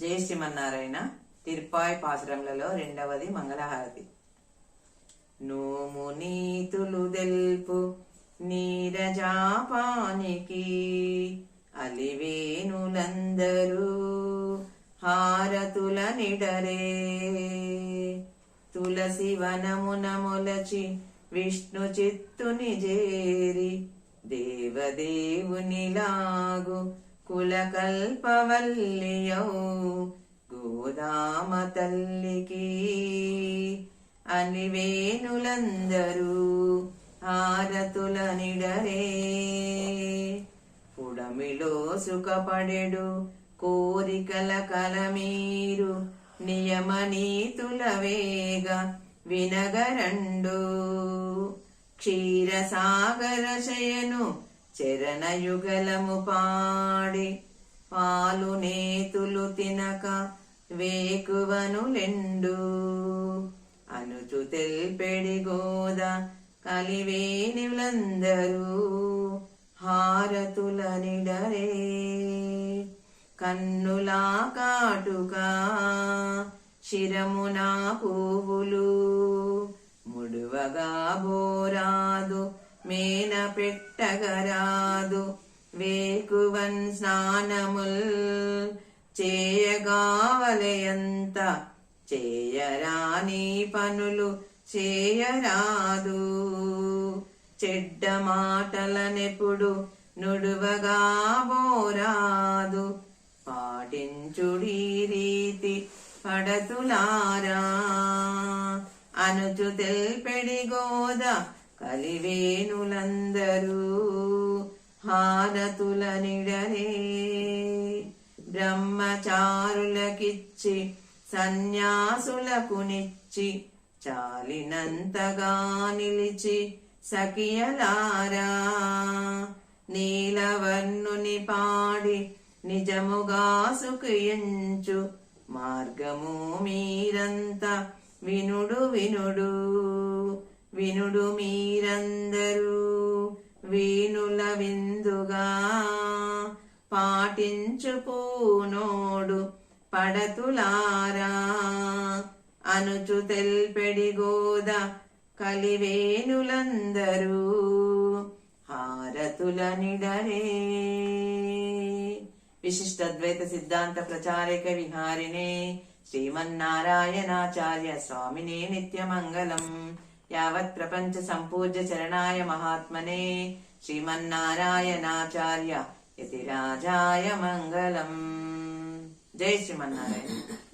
జయ శ్రీమన్నారాయణ తిరుపాయ్ పాసురములలో రెండవది మంగళహారతి. నోము నీతులు దెల్పు నీరజాపానికి అలివేనులందరూ హారతుల నిడరే. తులసి వనమున మొలచి విష్ణు చిత్తుని జేరి దేవదేవునిలాగు కులకల్పవల్లియౌ రామ తల్లికి అలివేనులందరూ హారతుల నిడరే పుడమిలో సుఖపడెడు కోరికల కలమీరు నియమ నీతుల వేగ వినగరండు. క్షీరసాగర శయను చరణయుగలము పాడి పాలు నేతులు తినక వేకువనులెండు. అనుచు తెల్పెడి గోద కలివేనిలందరూ హారతుల నిడరే కన్నులా కాటుక శిరమునా పువ్వులు ముడువగా బోరాదు మేన పెట్టగరాదు. వేకువన్ స్నానముల్ చేయగావలయంత చేయరాని పనులు చేయరాదు. చెడ్డ మాటలనెప్పుడు నుడువగా బోరాదు పాటించుడి రీతి పడతులారా. అనుచు తెల్పెడి గోద కలివేనులందరూ హారతుల నిడరే బ్రహ్మచారులకిచ్చి సన్యాసులకునిచ్చి చాలినంతగా నిలిచి సఖియలారా. నీలవర్ణుని పాడి నిజముగా సుఖించు మార్గము మీరంతా వినుడు వినుడు వినుడు మీరందరూ వీణుల విందుగా. పాటించుపూనోడు పడతులారా. అనుచు తెల్పెడి గోద కలివేనులందరూ హారతుల నిడరే. విశిష్టద్వైత సిద్ధాంత ప్రచారిక విహారిణే శ్రీమన్నారాయణాచార్య స్వామినే నిత్యమంగళం. యావత్ ప్రపంచ సంపూజ్య చరణాయ మహాత్మనే శ్రీమన్నారాయణాచార్య इति राजाय मङ्गलम् जय श्रीमन्नारायण